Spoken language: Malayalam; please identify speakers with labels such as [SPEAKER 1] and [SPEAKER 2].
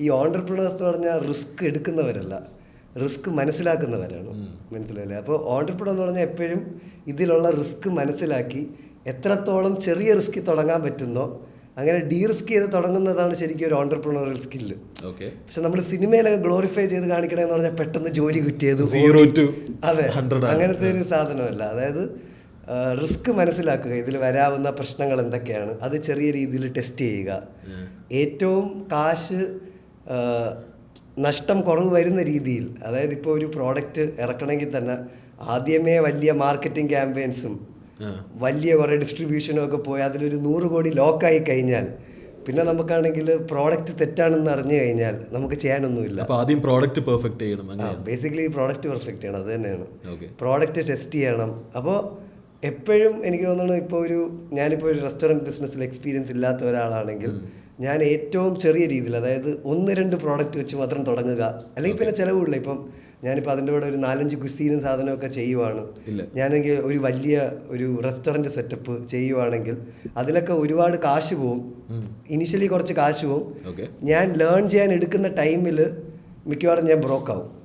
[SPEAKER 1] ഈ ഓണ്ടർപ്രണേഴ്സ് എന്ന് പറഞ്ഞാൽ റിസ്ക് എടുക്കുന്നവരല്ല. റിസ്ക് മനസ്സിലാക്കുന്നവരാണ്. മനസ്സിലായില്ലേ? അപ്പോൾ ഓണ്ടർപ്രണർ എന്ന് പറഞ്ഞാൽ എപ്പോഴും ഇതിലുള്ള റിസ്ക് മനസ്സിലാക്കി എത്രത്തോളം ചെറിയ റിസ്ക് തുടങ്ങാൻ പറ്റുന്നോ അങ്ങനെ ഡീ റിസ്ക് ചെയ്ത് തുടങ്ങുന്നതാണ് ശരിക്കും ഒരു ഓണ്ടർപ്രണറൽ സ്കില്ല്
[SPEAKER 2] ഓക്കെ
[SPEAKER 1] പക്ഷെ നമ്മൾ സിനിമയിലൊക്കെ ഗ്ലോറിഫൈ ചെയ്ത് കാണിക്കണമെന്ന് പറഞ്ഞാൽ പെട്ടെന്ന് ജോലി കിട്ടിയത് അതെ.
[SPEAKER 2] 100 ആണ്.
[SPEAKER 1] അങ്ങനത്തെ ഒരു സാധനമല്ല. അതായത് റിസ്ക് മനസ്സിലാക്കുക. ഇതിൽ വരാവുന്ന പ്രശ്നങ്ങൾ എന്തൊക്കെയാണ് അത് ചെറിയ രീതിയിൽ ടെസ്റ്റ് ചെയ്യുക. ഏറ്റവും കാശ് നഷ്ടം കുറവ് വരുന്ന രീതിയിൽ അതായത് ഇപ്പോൾ ഒരു പ്രോഡക്റ്റ് ഇറക്കണമെങ്കിൽ തന്നെ ആദ്യമേ വലിയ മാർക്കറ്റിംഗ് ക്യാമ്പയിൻസും വലിയ കുറേ ഡിസ്ട്രിബ്യൂഷനും ഒക്കെ പോയി അതിലൊരു നൂറ് കോടി ലോക്കായി കഴിഞ്ഞാൽ പിന്നെ നമുക്കാണെങ്കിൽ പ്രോഡക്റ്റ് തെറ്റാണെന്ന് അറിഞ്ഞു കഴിഞ്ഞാൽ നമുക്ക് ചെയ്യാനൊന്നുമില്ല.
[SPEAKER 2] അപ്പോൾ ആദ്യം പ്രോഡക്റ്റ് പെർഫെക്റ്റ് ചെയ്യണം
[SPEAKER 1] ബേസിക്കലി പ്രോഡക്റ്റ് പെർഫെക്റ്റ് ചെയ്യണം അത് തന്നെയാണ്. പ്രോഡക്റ്റ് ടെസ്റ്റ് ചെയ്യണം. അപ്പോൾ എപ്പോഴും എനിക്ക് തോന്നുന്നു ഇപ്പോൾ ഒരു ഞാനിപ്പോൾ ഒരു റെസ്റ്റോറന്റ് ബിസിനസ്സിൽ എക്സ്പീരിയൻസ് ഇല്ലാത്ത ഒരാളാണെങ്കിൽ ഞാൻ ഏറ്റവും ചെറിയ രീതിയിൽ അതായത് ഒന്ന് രണ്ട് പ്രോഡക്റ്റ് വെച്ച് മാത്രം തുടങ്ങുക. അല്ലെങ്കിൽ പിന്നെ ചിലവില്ല ഇപ്പം ഞാനിപ്പോൾ അതിന്റെ കൂടെ ഒരു നാലഞ്ച് കുസീനും സാധനമൊക്കെ ചെയ്യുവാണ്. ഞാനെങ്കിൽ ഒരു വലിയ ഒരു റെസ്റ്റോറന്റ് സെറ്റപ്പ് ചെയ്യുവാണെങ്കിൽ അതിലൊക്കെ ഒരുപാട് കാശ് പോവും. ഇനിഷ്യലി കുറച്ച് കാശ് പോവും. ഞാൻ ലേൺ ചെയ്യാൻ എടുക്കുന്ന ടൈമിൽ മിക്കവാറും ഞാൻ ബ്രോക്ക് ആവും.